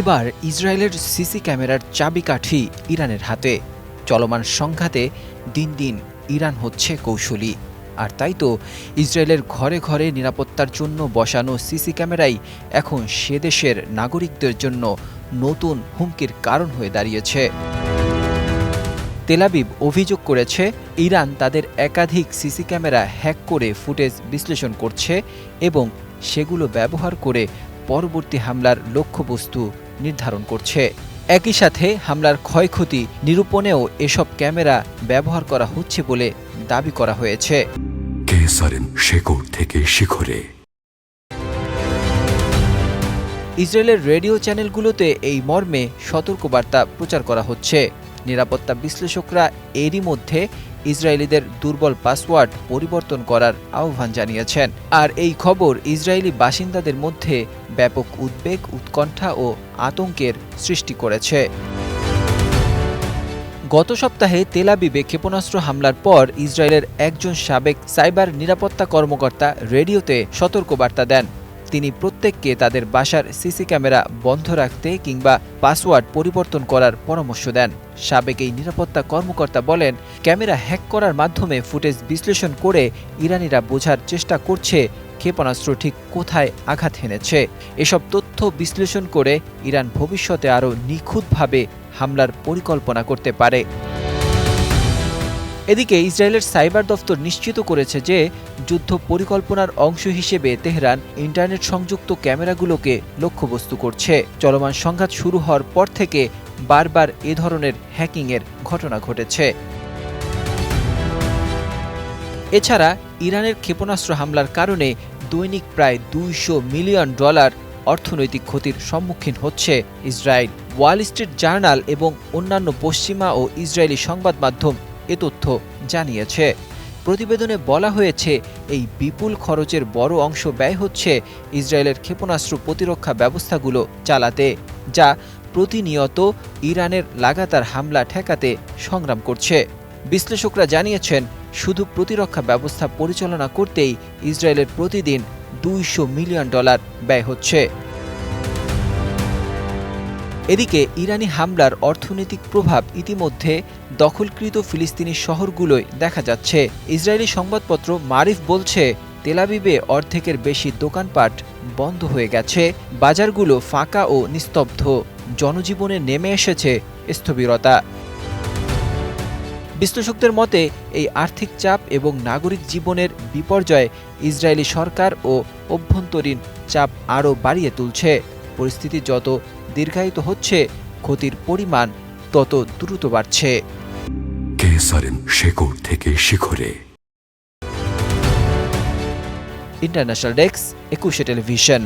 এবার ইসরায়েলের সিসি ক্যামেরার চাবিকাঠি ইরানের হাতে। চলমান সংঘাতে দিন দিন ইরান হচ্ছে কৌশলী। আর তাই তো ইসরায়েলের ঘরে ঘরে নিরাপত্তার জন্য বসানো সিসি ক্যামেরাই এখন সে দেশের নাগরিকদের জন্য নতুন হুমকির কারণ হয়ে দাঁড়িয়েছে। তেলাবিব অভিযোগ করেছে, ইরান তাদের একাধিক সিসি ক্যামেরা হ্যাক করে ফুটেজ বিশ্লেষণ করছে এবং সেগুলো ব্যবহার করে পরবর্তী হামলার লক্ষ্যবস্তু নির্ধারণ করছে। একই সাথে হামলার ক্ষয়ক্ষতি নিরূপণেও এসব ক্যামেরা ব্যবহার করা হচ্ছে বলে দাবি করা হয়েছে। শেকড় থেকে শিখরে। ইসরায়েলের রেডিও চ্যানেলগুলোতে এই মর্মে সতর্কবার্তা প্রচার করা হচ্ছে। নিরাপত্তা বিশ্লেষকরা এরই মধ্যে ইসরায়েলিদের দুর্বল পাসওয়ার্ড পরিবর্তন করার আহ্বান জানিয়েছেন। আর এই খবর ইসরায়েলি বাসিন্দাদের মধ্যে ব্যাপক উদ্বেগ, উৎকণ্ঠা ও আতঙ্কের সৃষ্টি করেছে। গত সপ্তাহে তেলাবিবে ক্ষেপণাস্ত্র হামলার পর ইসরায়েলের একজন সাবেক সাইবার নিরাপত্তা কর্মকর্তা রেডিওতে সতর্কবার্তা দেন। তিনি প্রত্যেককে তাদের বাসার সিসি ক্যামেরা বন্ধ রাখতে কিংবা পাসওয়ার্ড পরিবর্তন করার পরামর্শ দেন। সাবেক এই নিরাপত্তা কর্মকর্তা বলেন, ক্যামেরা হ্যাক করার মাধ্যমে ফুটেজ বিশ্লেষণ করে ইরানিরা বোঝার চেষ্টা করছে, ক্ষেপণাস্ত্র ঠিক কোথায় আঘাত হেনেছে। এসব তথ্য বিশ্লেষণ করে ইরান ভবিষ্যতে আরও নিখুঁতভাবে হামলার পরিকল্পনা করতে পারে। এদিকে ইসরায়েলের সাইবার দফতর নিশ্চিত করেছে যে যুদ্ধ পরিকল্পনার অংশ হিসেবে তেহরান ইন্টারনেট সংযুক্ত ক্যামেরাগুলোকে লক্ষ্যবস্তু করছে। চলমান সংঘাত শুরু হওয়ার পর থেকে বারবার এ ধরনের হ্যাকিংয়ের ঘটনা ঘটেছে। এছাড়া ইরানের ক্ষেপণাস্ত্র হামলার কারণে দৈনিক প্রায় দুইশো মিলিয়ন ডলার অর্থনৈতিক ক্ষতির সম্মুখীন হচ্ছে ইসরায়েল। ওয়াল স্ট্রিট জার্নাল এবং অন্যান্য পশ্চিমা ও ইসরায়েলি সংবাদ মাধ্যম এ তথ্য জানিয়েছে। প্রতিবেদনে বলা হয়েছে, এই বিপুল খরচের বড় অংশ ব্যয় হচ্ছে ইসরায়েলের ক্ষেপণাস্ত্র প্রতিরক্ষা ব্যবস্থাগুলো চালাতে, যা প্রতিনিয়ত ইরানের লাগাতার হামলা ঠেকাতে সংগ্রাম করছে। বিশ্লেষকরা জানিয়েছেন, শুধু প্রতিরক্ষা ব্যবস্থা পরিচালনা করতেই ইসরায়েলের প্রতিদিন দুইশো মিলিয়ন ডলার ব্যয় হচ্ছে। এদিকে ইরানি হামলার অর্থনৈতিক প্রভাব ইতিমধ্যে দখলকৃত ফিলিস্তিনি শহরগুলোয় দেখা যাচ্ছে। ইসরায়েলি সংবাদপত্র মারিফ বলছে তেলাবিবে অর্ধেকের বেশি দোকানপাট বন্ধ হয়ে গেছে, বাজারগুলো ফাঁকা ও নিস্তব্ধ। জনজীবনে নেমে এসেছে স্থবিরতা। বিশ্লেষকদের মতে, এই আর্থিক চাপ এবং নাগরিক জীবনের বিপর্যয় ইসরায়েলি সরকার ও অভ্যন্তরীণ চাপ আরও বাড়িয়ে তুলছে। পরিস্থিতি যত দীর্ঘায়িত হচ্ছে ক্ষতির পরিমাণ তত দ্রুত বাড়ছে। কেসারেন শেকড় থেকে শিখরে। International desk Ekushey television.